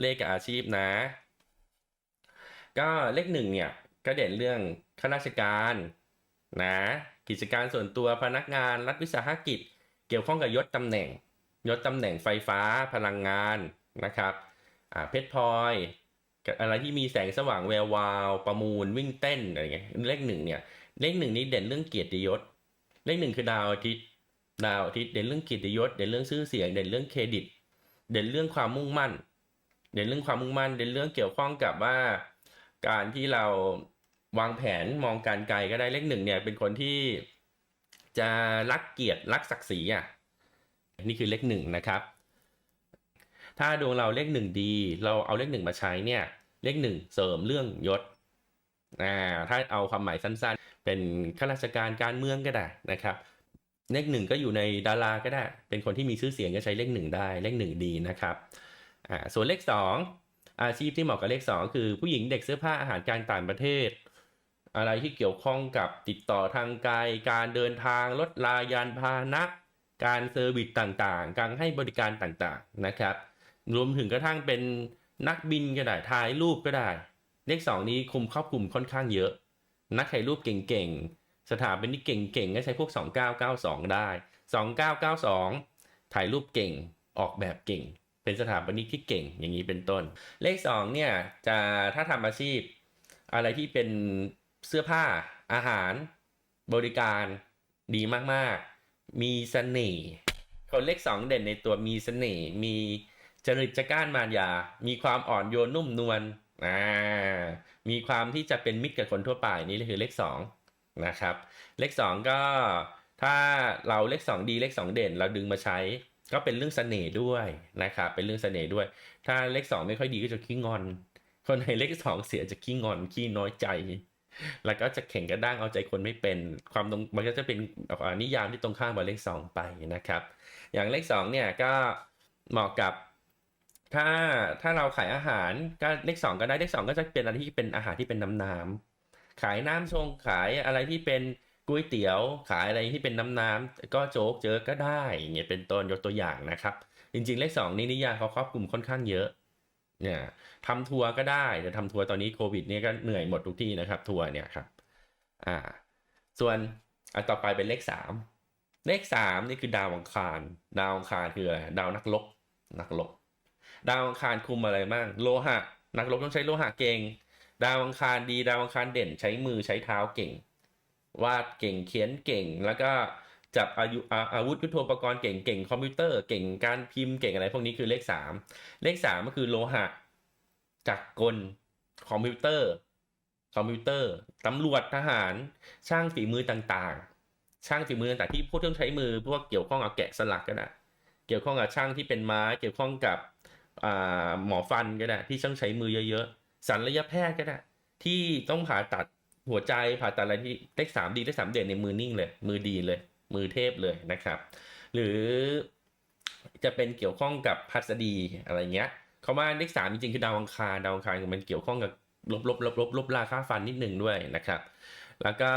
เลขกับอาชีพนะ ก็เลขหนึ่งเนี่ยก็เด่นเรื่องข้าราชการนะกิจการส่วนตัวพนักงานรัฐวิสาหกิจ เกี่ยวข้องกับยศตำแหน่ง ยศตำแหน่งไฟฟ้าพลังงานนะครับเพชรพลอยอะไรที่มีแสงสว่างแวววาว ประมูลวิ่งเต้นอะไรเงี้ยเลขหนึ่งเนี่ยเลขหนึ่งนี้เด่นเรื่องเกียรติยศ เลขหนึ่งคือดาวอาทิตย์ดาวอาทิตย์เด่นเรื่องเกียรติยศเด่นเรื่องชื่อเสียงเด่นเรื่องเครดิต เด่นเรื่องความมุ่งมั่น เด่นเรื่องความมุ่งมั่นเด่นเรื่องเกี่ยวข้องกับว่า การที่เราวางแผนมองการไกลก็ได้เลขหนึ่งเนี่ยเป็นคนที่จะรักเกียรติรักศักดิ์ศรีอะนี่คือเลขหนึ่งนะครับ ถ้าดวงเราเลขหนึ่งดี เราเอาเลขหนึ่งมาใช้เนี่ย เลขหนึ่งเสริมเรื่องยศอ่าถ้าเอาความหมายสั้นๆ เป็นข้าราชการการเมืองก็ได้นะครับ เลขหนึ่งก็อยู่ในดาราก็ได้ เป็นคนที่มีชื่อเสียงก็ใช้เลขหนึ่งได้ เลขหนึ่งดีนะครับ อ่าส่วนเลขสองอาชีพที่เหมาะกับเลขสองคือผู้หญิงเด็กเสื้อผ้าอาหารการต่างประเทศ อะไรที่เกี่ยวข้องกับติดต่อทางไกลการเดินทางรถลายานพาหนะ การเซอร์วิสต่างๆ การให้บริการต่างๆนะครับ รวมถึงกระทั่งเป็นนักบินก็ได้ถ่ายรูปก็ได้ เลขสองนี้คุมครอบคลุมค่อนข้างเยอะ นักถ่ายรูปเก่งๆสถาปนิกเก่งๆก็ใช้พวก 2992 ได้ 2992 ถ่ายรูปเก่งออกแบบเก่ง เป็นสถาปนิกที่เก่งอย่างนี้เป็นต้น เลข2เนี่ยจะถ้าทำอาชีพ อะไรที่เป็นเสื้อผ้าอาหารบริการดีมากๆ มีเสน่ห์คนเลข2เด่นในตัวมีเสน่ห์มีจริตจักร้านมารยา มีความอ่อนโยนนุ่มนวลอ่ามีความที่จะเป็นมิตรกับคนทั่วไปนี่คือเลข2นะครับ เลข2ก็ถ้าเราเลข2ดีเลข2เด่นเราดึงมาใช้ ก็เป็นเรื่องเสน่ห์ด้วยนะครับเป็นเรื่องเสน่ห์ด้วย ถ้าเลข2ไม่ค่อยดีก็จะขี้งอน คนในเลข2เสียจะขี้งอนขี้น้อยใจ แล้วก็จะแข่งกระด้างเอาใจคนไม่เป็นความตรงมันก็จะเป็นอ่านิยามที่ตรงข้ามกับเลข2ไปนะครับ อย่างเลข2เนี่ยก็เหมาะกับถ้าถ้าเราขายอาหารก็เลข2ก็ได้เลข2ก็จะเป็นอะไรที่เป็นอาหารที่เป็นน้ำน้ำๆขายน้ำชงขายอะไรที่เป็น ก๋วยเตี๋ยวขายอะไรที่เป็นน้ำน้ำๆก็โจ๊กเจอก็ได้อย่างเงี้ยเป็นต้นยกตัวอย่างนะครับ จริงๆ เลข2นี่นิยามเขาครอบคลุมค่อนข้างเยอะเนี่ยทำทัวร์ก็ได้แต่ทำทัวร์ตอนนี้โควิดเนี่ยก็เหนื่อยหมดทุกที่นะครับ ทัวร์เนี่ยครับอ่า ส่วนอันต่อไปเป็นเลข3เลข3นี่คือดาวอังคาร ดาวอังคารคืออะไรดาวนักรบนักรบดาวอังคารคุมอะไรบ้างโลหะ นักรบต้องใช้โลหะเก่ง ดาวอังคารดี ดาวอังคารเด่นใช้มือใช้เท้าเก่ง วาดเก่งเขียนเก่ง แล้วก็จับอายุอาอาวุธยุทโธปกรณ์เก่งเก่งคอมพิวเตอร์เก่งการพิมพ์เก่งอะไรพวกนี้คือเลขสามเลขสามก็คือโลหะจักรกลคอมพิวเตอร์ คอมพิวเตอร์ตำรวจทหารช่างฝีมือต่างๆ ช่างฝีมือต่างๆที่พวกต้องใช้มือพวกเกี่ยวข้องกับแกะสลักก็ได้เกี่ยวข้องกับช่างที่เป็นไม้เกี่ยวข้องกับหมอฟันก็ได้ที่ต้องใช้มือเยอะๆศัลยแพทย์ก็ได้ที่ต้องผ่าตัด หัวใจผ่าตัดอะไรที่เลขสามดีเลขสามเด่นในมือนิ่งเลย มือดีเลย มือเทพเลยนะครับ หรือจะเป็นเกี่ยวข้องกับพัสดีอะไรเงี้ยเขาว่าเลขสามจริงๆคือดาวอังคารดาวอังคารมันเกี่ยวข้องกับลบลบลบลบลบราค่าฟันนิดหนึ่งด้วยนะครับ แล้วก็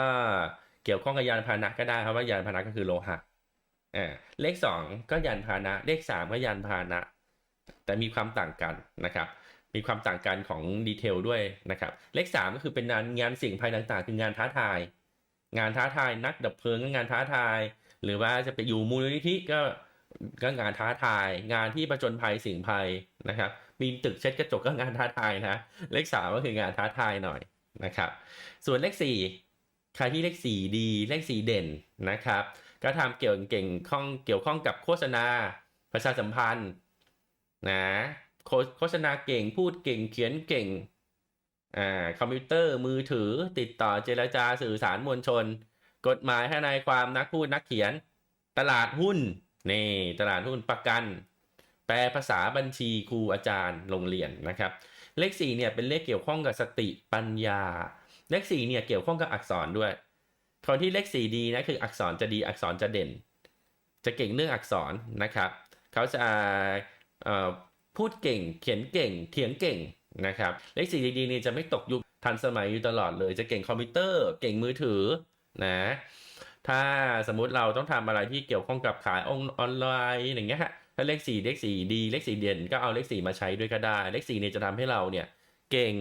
เกี่ยวข้องกับยานพาหนะก็ได้ครับว่ายานพาหนะก็คือโลหะอ่าเลขสองก็ยานพาหนะ เลขสามก็ยานพาหนะ แต่มีความต่างกันนะครับ มีความต่างกันของดีเทลด้วยนะครับ เลขสามก็คือเป็นงานงานสิ่งภายต่างๆ คืองานท้าทาย งานท้าทายนักดับเพลิงก็งานท้าทาย หรือว่าจะไปอยู่มูลนิธิก็ก็งานท้าทาย งานที่ประจนภัยสิ่งภัยนะครับ มีตึกเช็ดกระจกก็งานท้าทายนะ เลขสามก็คืองานท้าทายหน่อยนะครับ ส่วนเลขสี่ใครที่เลขสี่ดี เลขสี่เด่นนะครับ ก็ทำเกี่ยวเก่งข้องเกี่ยวข้องกับโฆษณาประชาสัมพันธ์นะ โฆษณาเก่งพูดเก่งเขียนเก่งอ่าคอมพิวเตอร์มือถือติดต่อเจรจาสื่อสารมวลชน กฎหมายทนายความนักพูดนักเขียน ตลาดหุ้นนี่ตลาดหุ้นประกัน แปลภาษาบัญชีครูอาจารย์โรงเรียนนะครับ เลขสี่เนี่ยเป็นเลขเกี่ยวข้องกับสติปัญญา เลขสี่เนี่ยเกี่ยวข้องกับอักษรด้วย คนที่เลขสี่ดีนะคืออักษรจะดีอักษรจะเด่น จะเก่งเรื่องอักษรนะครับ เขาจะเอ่อ พูดเก่ง เขียนเก่ง เถียงเก่งนะครับเลขสี่ดีๆนี่จะไม่ตกยุคทันสมัยอยู่ตลอดเลย จะเก่งคอมพิวเตอร์ เก่งมือถือนะถ้าสมมุติเราต้องทำอะไรที่เกี่ยวข้องกับขายออนไลน์อย่างเงี้ยฮะถ้าเลขสี่เลขสี่ดีเลขสี่เด่นก็เอาเลขสี่มาใช้ด้วยก็ได้ เลขสี่เนี่ยจะทำให้เราเนี่ยเก่ง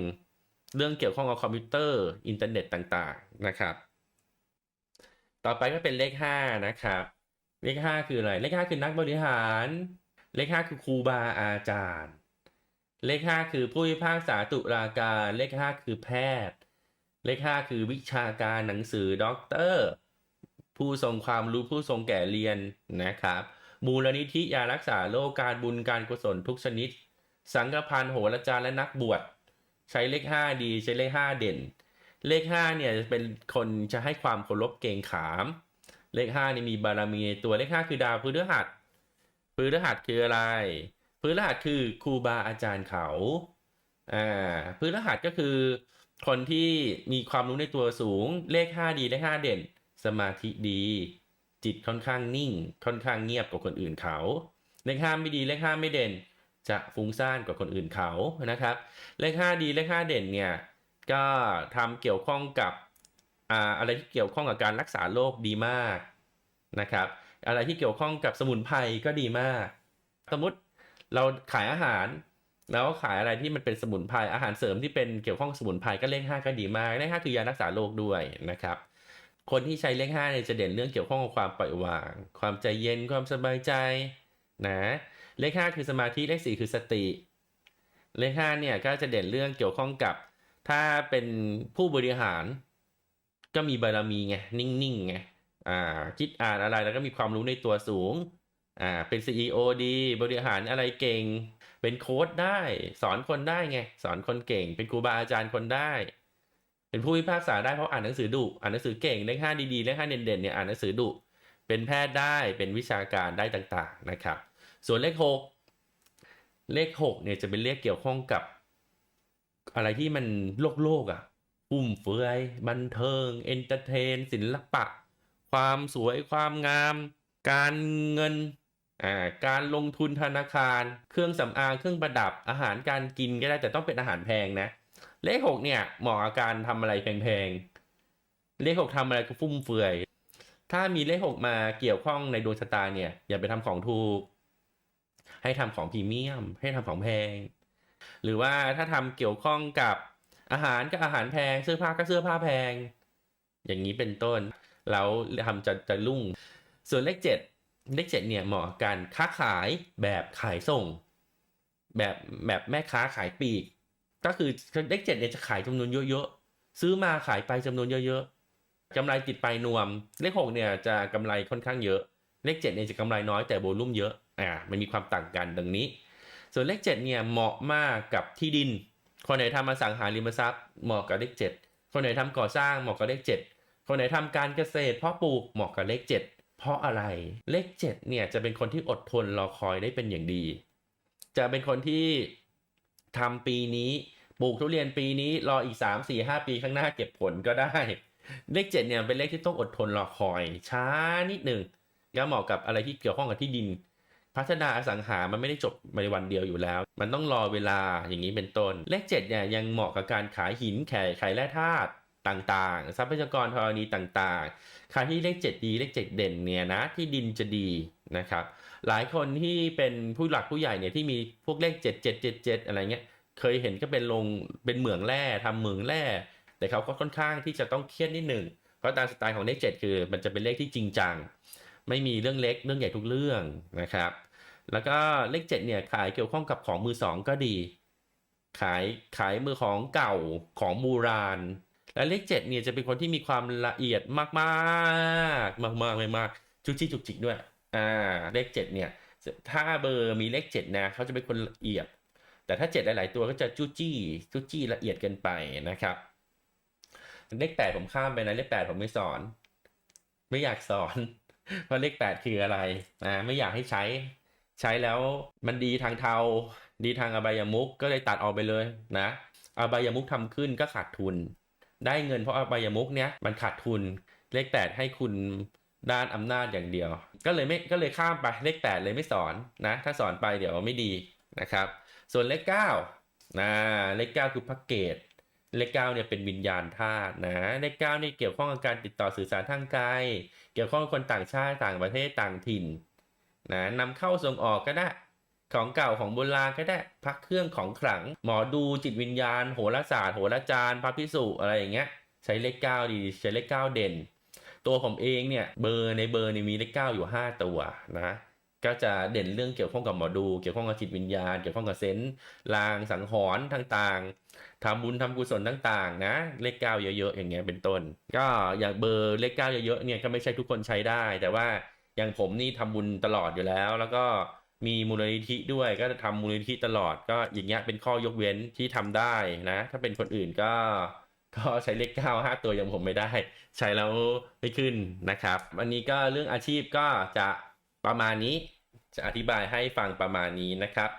เรื่องเกี่ยวข้องกับคอมพิวเตอร์อินเทอร์เน็ตต่างๆนะครับ ต่อไปก็เป็นเลขห้านะครับ เลขห้าคืออะไร เลขห้าคือนักบริหาร เลขห้าคือครูบาอาจารย์ เลขห้าคือผู้พิพากษาตุลาการ เลขห้าคือแพทย์ เลขห้าคือวิชาการหนังสือด็อกเตอร์ ผู้ทรงความรู้ผู้ทรงแก่เรียนนะครับ มูลนิธิยารักษาโรคการบุญการกุศลทุกชนิด สังฆพันธ์โหราจารย์และนักบวชใช้เลขห้าดีใช้เลขห้าเด่น เลขห้าเนี่ยจะเป็นคนจะให้ความเคารพเกรงขาม เลขห้านี่มีบารมีในตัวเลขห้าคือดาวพฤหัส พฤหัสคืออะไรพฤหัสคือครูบาอาจารย์เขาอ่าพฤหัสก็คือ คนที่มีความรู้ในตัวสูง เลขห้าดีเลขห้าเด่น สมาธิดี จิตค่อนข้างนิ่ง ค่อนข้างเงียบกว่าคนอื่นเขา เลขห้าไม่ดีเลขห้าไม่เด่น จะฟุ้งซ่านกว่าคนอื่นเขานะครับ เลขห้าดีเลขห้าเด่นเนี่ยก็ทำเกี่ยวข้องกับอ่าอะไรที่เกี่ยวข้องกับการรักษาโรคดีมากนะครับ อะไรที่เกี่ยวข้องกับสมุนไพรก็ดีมาก สมมติเราขายอาหาร แล้วขายอะไรที่มันเป็นสมุนไพรอาหารเสริมที่เป็นเกี่ยวข้องสมุนไพรก็เลขห้าก็ดีมากเลขห้าคือยารักษาโรคด้วยนะครับคนที่ใช้เลขห้าเนี่ยจะเด่นเรื่องเกี่ยวข้องกับความปล่อยวาง ความใจเย็นความสบายใจนะเลขห้าคือสมาธิเลขสี่คือสติ เลขห้าเนี่ยก็จะเด่นเรื่องเกี่ยวข้องกับ ถ้าเป็นผู้บริหาร ก็มีบารมีไงนิ่งๆไง อ่าคิดอ่านอะไรแล้วก็มีความรู้ในตัวสูงอ่าเป็น CEO ดี บริหารอะไรเก่ง เป็นโค้ดได้ สอนคนได้ไง สอนคนเก่ง เป็นครูบาอาจารย์คนได้ เป็นผู้พิพากษาได้เพราะอ่านหนังสือดุอ่านหนังสือเก่งเลขห้าดีๆเลขห้าเด่นๆเนี่ยอ่านหนังสือดุเป็นแพทย์ได้เป็นวิชาการได้ต่างๆนะครับ ส่วนเลขหกเลขหกเนี่ยจะเป็นเลขเกี่ยวข้องกับ อะไรที่มันโลกโลกอะฟุ่มเฟือยบันเทิงเอนเตอร์เทน ศิลปะ ความสวยความงาม การเงินอ่าการลงทุนธนาคาร เครื่องสำอางเครื่องประดับอาหารการกินก็ได้แต่ต้องเป็นอาหารแพงนะ เลขหกเนี่ยเหมาะกับการทำอะไรแพงๆ เลขหกทำอะไรก็ฟุ่มเฟือย ถ้ามีเลขหกมาเกี่ยวข้องในดวงชะตาเนี่ย อย่าไปทำของถูก ให้ทำของพรีเมียม ให้ทำของแพง หรือว่าถ้าทำเกี่ยวข้องกับอาหารก็อาหารแพง เสื้อผ้าก็เสื้อผ้าแพง อย่างนี้เป็นต้น แล้วทำจะจะรุ่ง ส่วนเลขเจ็ดเลขเจ็ดเนี่ยเหมาะกับการค้าขายแบบขายส่ง แบบแบบแม่ค้าขายปลีก ก็คือเลขเจ็ดเนี่ยจะขายจำนวนเยอะๆ ซื้อมาขายไปจำนวนเยอะๆกำไรติดไปนวม เลขหกเนี่ยจะกำไรค่อนข้างเยอะ เลขเจ็ดเนี่ยจะกำไรน้อยแต่โวลุ่มเยอะอ่ามันมีความต่างกันดังนี้ ส่วนเลขเจ็ดเนี่ยเหมาะมากกับที่ดิน คนไหนทำอสังหาริมทรัพย์เหมาะกับเลขเจ็ดคนไหนทำก่อสร้างเหมาะกับเลขเจ็ด คนไหนทำการเกษตรเพาะปลูกเหมาะกับเลขเจ็ดเพราะอะไรเลขเจ็ดเนี่ยจะเป็นคนที่อดทนรอคอยได้เป็นอย่างดี จะเป็นคนที่ทำปีนี้ปลูกทุเรียนปีนี้รออีกสามสี่ห้าปีข้างหน้าเก็บผลก็ได้ เลขเจ็ดเนี่ยเป็นเลขที่ต้องอดทนรอคอย ช้านิดหนึ่งก็เหมาะกับอะไรที่เกี่ยวข้องกับที่ดิน พัฒนาอสังหามันไม่ได้จบในวันเดียวอยู่แล้ว มันต้องรอเวลาอย่างนี้เป็นต้น เลขเจ็ดเนี่ยยังเหมาะกับการขายหินแข่ขายแร่ธาตุ ต่างๆ ทรัพยากรธรณีต่างๆ ใครที่เลขเจ็ดดีเลขเจ็ดเด่นเนี่ยนะที่ดินจะดีนะครับ หลายคนที่เป็นผู้หลักผู้ใหญ่เนี่ยที่มีพวกเลขเจ็ดเจ็ดเจ็ดเจ็ดอะไรเงี้ย เคยเห็นก็เป็นลงเป็นเหมืองแร่ทำเหมืองแร่ แต่เขาก็ค่อนข้างที่จะต้องเครียดนิดหนึ่งเพราะตามสไตล์ของเลขเจ็ดคือ มันจะเป็นเลขที่จริงจัง ไม่มีเรื่องเล็กเรื่องใหญ่ทุกเรื่องนะครับ แล้วก็เลขเจ็ดเนี่ยขายเกี่ยวข้องกับของมือสองก็ดี ขายขายมือของเก่าของโบราณ และเลขเจ็ดเนี่ยจะเป็นคนที่มีความละเอียดมากมากมากมากมากจุกจิกจุกจิกด้วยอ่าเลขเจ็ดเนี่ยถ้าเบอร์มีเลขเจ็ดนะเขาจะเป็นคนละเอียด แต่ถ้าเจ็ดหลาย ๆ ตัวก็จะจู้จี้จู้จี้ละเอียดเกินไปนะครับเลขแปดผมข้ามไปนะเลขแปดผมไม่สอน ไม่อยากสอนเพราะเลขแปดคืออะไรนะไม่อยากให้ใช้ใช้แล้วมันดีทางเทา ดีทางอบายมุกก็เลยตัดออกไปเลยนะอบายมุกทำขึ้นก็ขาดทุน ได้เงินเพราะอบายมุกเนี้ยมันขาดทุนเลขแปดให้คุณด้านอำนาจอย่างเดียว ก็เลยไม่ก็เลยข้ามไปเลขแปดเลยไม่สอนนะ ถ้าสอนไปเดี๋ยวไม่ดีนะครับ ส่วนเลขเก้านะเลขเก้าคือพักเกตเลขเก้าเนี่ยเป็นวิญญาณธาตุนะเลขเก้านี่เกี่ยวข้องกับการติดต่อสื่อสารทางไกลเกี่ยวข้องกับคนต่างชาติต่างประเทศต่างถิ่นนะนำเข้าส่งออกก็ได้ ของเก่าของโบราณก็ได้พักเครื่องของขลัง หมอดูจิตวิญญาณ โหราศาสตร์โหราจารย์พระพิสุอะไรอย่างเงี้ย ใช้เลขเก้าดีใช้เลขเก้าเด่น ตัวผมเองเนี่ยเบอร์ในเบอร์นี่มีเลขเก้าอยู่ห้าตัวนะก็จะเด่นเรื่องเกี่ยวข้องกับหมอดู เกี่ยวข้องกับจิตวิญญาณ เกี่ยวข้องกับเซนส์ลางสังหรณ์ต่างๆทำบุญทำกุศลต่างๆ นะ เลขเก้าเยอะๆ อย่างเงี้ยเป็นต้น ก็อย่างเบอร์เลขเก้าเยอะๆเนี่ยก็ไม่ใช่ทุกคนใช้ได้ แต่ว่าอย่างผมนี่ทำบุญตลอดอยู่แล้ว แล้วก็ มีมูลนิธิด้วยก็ทำมูลนิธิตลอดก็อย่างเงี้ยเป็นข้อยกเว้นที่ทำได้นะ ถ้าเป็นคนอื่นก็ก็ใช้เลขเก้าห้าตัวอย่างผมไม่ได้ ใช้แล้วไม่ขึ้นนะครับอันนี้ก็เรื่องอาชีพก็จะประมาณนี้ จะอธิบายให้ฟังประมาณนี้นะครับ